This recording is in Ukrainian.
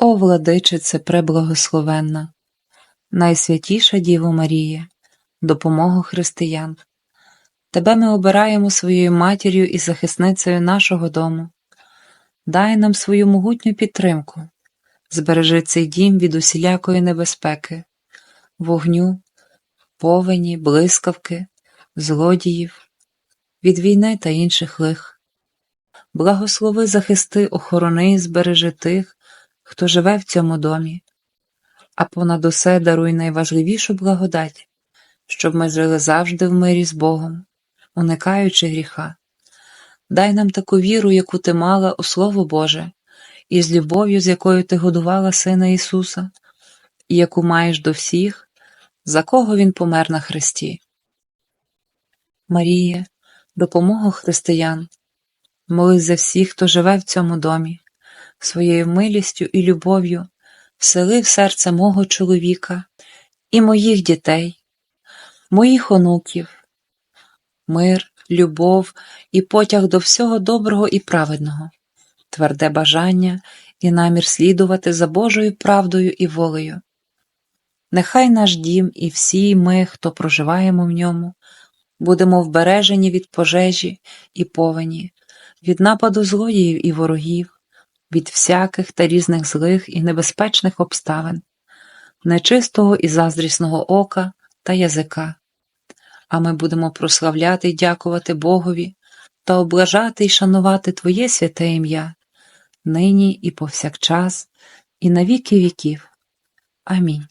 О, владичице преблагословенна, найсвятіша Діво Марія, допомогу християн. Тебе ми обираємо своєю матір'ю і захисницею нашого дому. Дай нам свою могутню підтримку, збережи цей дім від усілякої небезпеки, вогню, повені, блискавки, злодіїв, від війни та інших лих. Благослови захисти, охорони і збережи тих, хто живе в цьому домі, а понад усе даруй найважливішу благодать, щоб ми жили завжди в мирі з Богом, уникаючи гріха. Дай нам таку віру, яку ти мала у Слово Боже, і з любов'ю, з якою ти годувала Сина Ісуса, і яку маєш до всіх, за кого Він помер на хресті. Маріє, допомогу християн, молись за всіх, хто живе в цьому домі, своєю милістю і любов'ю всели в серце мого чоловіка і моїх дітей, моїх онуків, мир, любов і потяг до всього доброго і праведного, тверде бажання і намір слідувати за Божою правдою і волею. Нехай наш дім і всі ми, хто проживаємо в ньому, будемо вбережені від пожежі і повені, від нападу злодіїв і ворогів, від всяких та різних злих і небезпечних обставин, нечистого і заздрісного ока та язика. А ми будемо прославляти і дякувати Богові та облажати й шанувати Твоє святе ім'я, нині і повсякчас, і на віки віків. Амінь.